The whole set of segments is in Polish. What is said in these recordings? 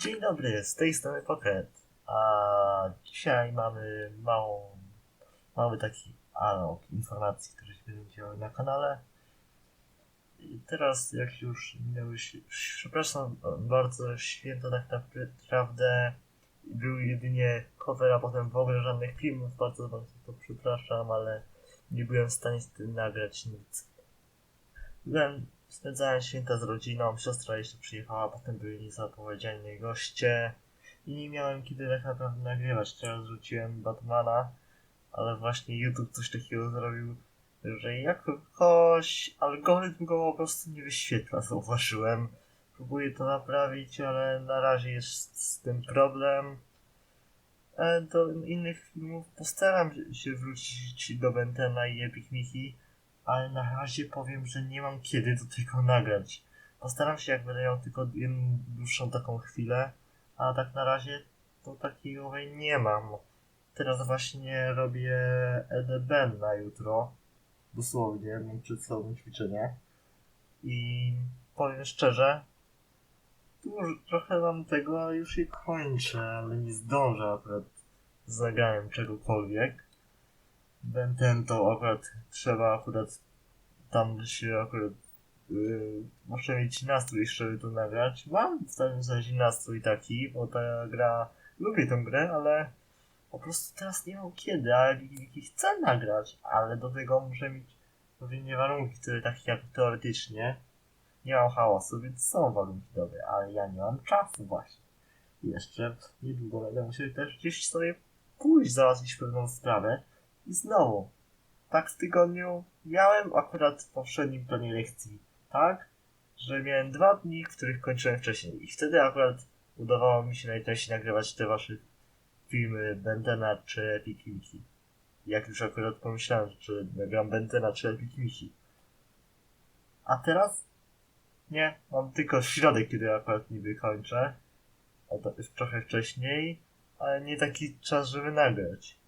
Dzień dobry, z tej strony Pocket. A dzisiaj mamy małą, mały taki analog informacji, które się będą działy na kanale. I teraz, jak już minęły się, przepraszam bardzo, święto tak naprawdę był jedynie cover, a potem w ogóle żadnych filmów, bardzo bardzo to przepraszam, ale nie byłem w stanie z tym nagrać nic. Byłem, spędzałem święta z rodziną, siostra jeszcze przyjechała, potem byli niezapowiedziani goście i nie miałem kiedy tak naprawdę nagrywać. Teraz rzuciłem Batmana, ale właśnie YouTube coś takiego zrobił, że jakoś algorytm go po prostu nie wyświetla, zauważyłem. Próbuję to naprawić, ale na razie jest z tym problem. E, Do innych filmów postaram się wrócić do Bentena i Epic Mickey, ale na razie powiem, że nie mam kiedy do tego nagrać. Postaram się, jak będę miał tylko jedną dłuższą taką chwilę, a tak na razie to takiej owej nie mam. Teraz właśnie robię EDB na jutro. Dosłownie, mam przed sobą ćwiczenie. I powiem szczerze, trochę mam tego, a już je kończę, ale nie zdążę akurat z nagraniem czegokolwiek. Benten to akurat trzeba akurat tam się akurat yy, muszę mieć nastrój, żeby to nagrać. Mam w pewnym sensie nastrój taki, bo ta gra, lubię tę grę, ale po prostu teraz nie mam kiedy, a chcę nagrać, ale do tego muszę mieć odpowiednie warunki, które tak jak teoretycznie nie mam hałasu, więc są warunki dobre, ale ja nie mam czasu właśnie. Jeszcze niedługo będę musiał też gdzieś sobie pójść załatwić pewną sprawę i znowu, tak w tygodniu miałem akurat w poprzednim planie lekcji, tak, że miałem dwa dni, w których kończyłem wcześniej i wtedy akurat udawało mi się najczęściej nagrywać te wasze filmy Bentena czy Epic Mickey. Jak już akurat pomyślałem, czy nagram Bentena czy Epic Mickey. A teraz nie, mam tylko środek, kiedy akurat niby kończę. A to jest trochę wcześniej, ale nie taki czas, żeby nagrać.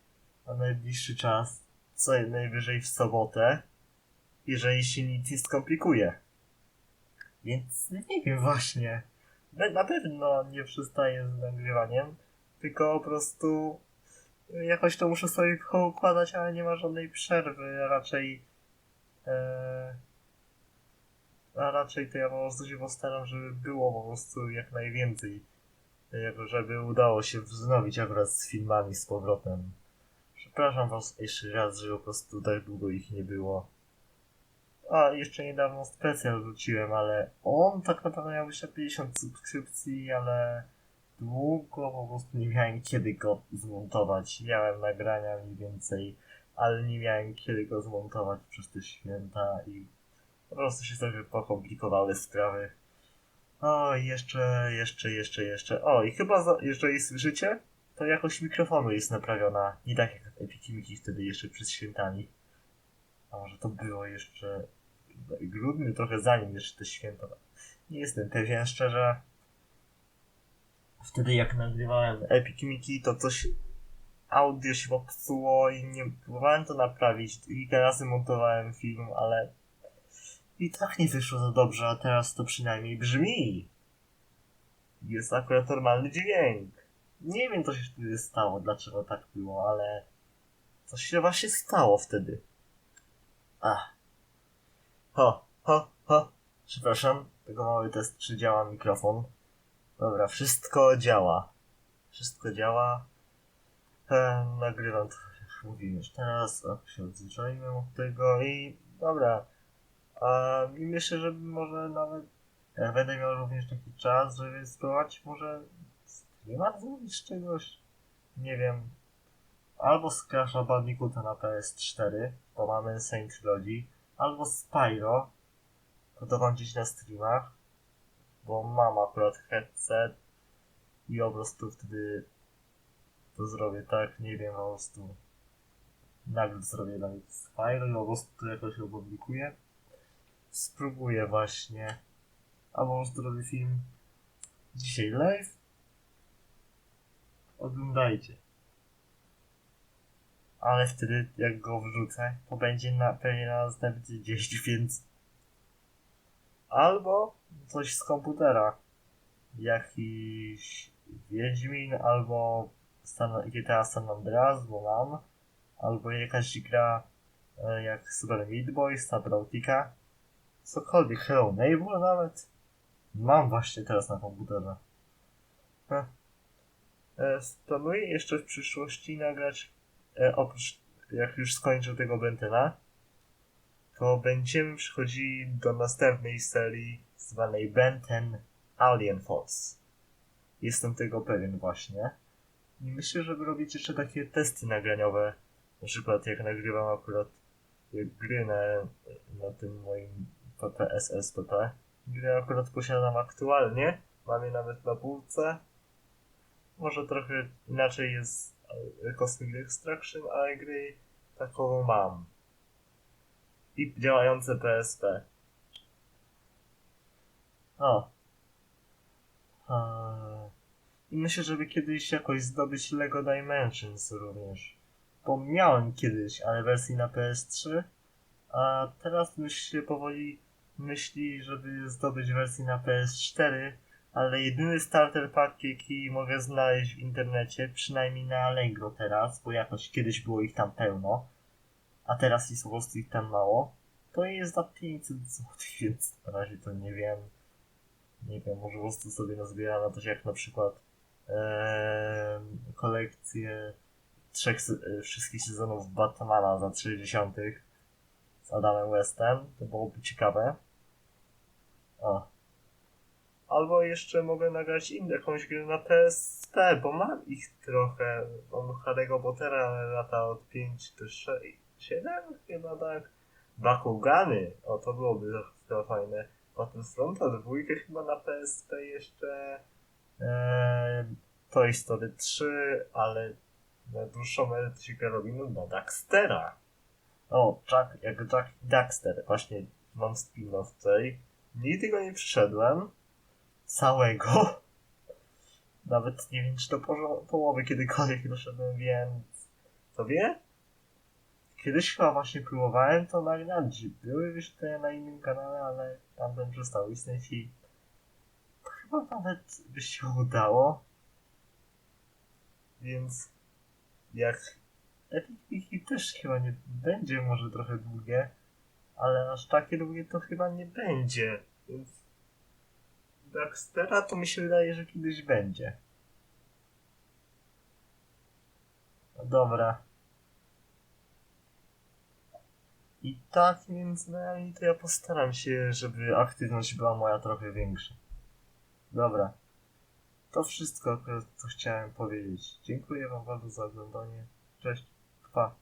A najbliższy czas, co najwyżej w sobotę, jeżeli się nic nie skomplikuje. Więc nie wiem właśnie. Na- Na pewno nie przestaję z nagrywaniem, tylko po prostu jakoś to muszę sobie układać, ale nie ma żadnej przerwy, raczej e, a raczej to ja po prostu się postaram, żeby było po prostu jak najwięcej. Jako żeby udało się wznowić akurat z filmami z powrotem. Przepraszam was jeszcze raz, że po prostu tak długo ich nie było. A, jeszcze niedawno specjal wróciłem, ale on tak naprawdę miał na 50 subskrypcji, ale długo po prostu nie miałem kiedy go zmontować. Miałem nagrania mniej więcej, ale nie miałem kiedy go zmontować przez te święta i po prostu się sobie pokomplikowały sprawy. O, jeszcze, jeszcze, jeszcze, jeszcze. O, i chyba, za, jeżeli słyszycie, to jakość mikrofonu jest naprawiona. Nie tak jak Epic Mickey wtedy jeszcze przed świętami. A może to było jeszcze w grudniu, trochę zanim jeszcze te święta. Nie jestem pewien, szczerze. Wtedy jak nagrywałem Epic Mickey, to coś audio się popsuło i nie próbowałem to naprawić. Kilka razy montowałem film, ale i tak nie wyszło za dobrze, a teraz to przynajmniej brzmi. Jest akurat normalny dźwięk. Nie wiem, co się wtedy stało, dlaczego tak było, ale coś się właśnie stało wtedy. Ach. Ho, ho, ho. Przepraszam, tego mały test, czy działa mikrofon. Dobra, wszystko działa. Wszystko działa. E, nagrywam to, jak mówiłem już teraz, o, się odzwyczaiłem od tego i dobra. A, I myślę, że może nawet jak będę miał również taki czas, żeby spróbować może streama zrobić z czegoś. Nie wiem. Albo z Crash'a Bandicoota na PS4, bo mamy Saint Trilogy, albo Spyro, to dokończyć na streamach, bo mam akurat headset i po prostu wtedy to zrobię tak, nie wiem, po prostu nagle zrobię nawet Spyro i po prostu jakoś opublikuję spróbuję właśnie. Albo zrobię film dzisiaj live. Oglądajcie. Ale wtedy, jak go wrzucę, to będzie na pewnie na następny dzień, więc... Albo coś z komputera. jakiś Wiedźmin albo San, GTA San Andreas, bo mam, albo jakaś gra e, jak Super Meat Boy, Subnautica, cokolwiek, Hello Neighbor nawet. Mam właśnie teraz na komputerze. Heh. E, planuję jeszcze w przyszłości nagrać, e, oprócz jak już skończę tego Bentena, to będziemy przechodzili do następnej serii zwanej Benten Alien Force. Jestem tego pewien właśnie. I myślę, żeby robić jeszcze takie testy nagraniowe. Na przykład jak nagrywam akurat gry na, na tym moim PPSSPP. Gry akurat posiadam aktualnie. Mam je nawet na półce. Może trochę inaczej jest e, Cosmic Extraction, ale gry taką mam. I działające PSP. O. Eee, I myślę, żeby kiedyś jakoś zdobyć Lego Dimensions również. Bo miałem kiedyś, ale wersji na PS3. A teraz się powoli myśli, żeby zdobyć wersję na PS4. Ale jedyny starter pack, jaki mogę znaleźć w internecie, przynajmniej na Allegro teraz, bo jakoś kiedyś było ich tam pełno, a teraz jest po prostu ich tam mało, to jest za 500 zł, więc na razie to nie wiem. Nie wiem, może po prostu sobie nazbieram na to, jak na przykład em, kolekcję trzech, e, wszystkich sezonów Batmana za 30 z Adamem Westem, to byłoby ciekawe. O. Albo jeszcze mogę nagrać inną jakąś grę na PSP, bo mam ich trochę. Mam Harry'ego Pottera lata od 5 do 6, 7 chyba tak. Bakugany, o to byłoby to fajne. Battlefronta dwójkę chyba na PSP jeszcze. Eee, Toy Story 3, ale na dłuższą edycję karabinu na Daxtera. O, Jack, jak Jack i Daxter. Właśnie mam spin-off tutaj. Nigdy go nie przyszedłem. Całego. Nawet nie wiem, czy do połowy kiedykolwiek doszedłem, więc... To wie? Kiedyś chyba właśnie próbowałem to nagrać. Były już te na innym kanale, ale tamten przestał istnieć i... Chyba nawet by się udało. Więc... Jak... Epic też chyba nie będzie może trochę długie, ale aż takie długie to chyba nie będzie, więc... Daxtera to mi się wydaje, że kiedyś będzie. No Dobra. I tak między nami to ja postaram się, żeby aktywność była moja trochę większa. Dobra. To wszystko, co chciałem powiedzieć. Dziękuję wam bardzo za oglądanie. Cześć. Pa.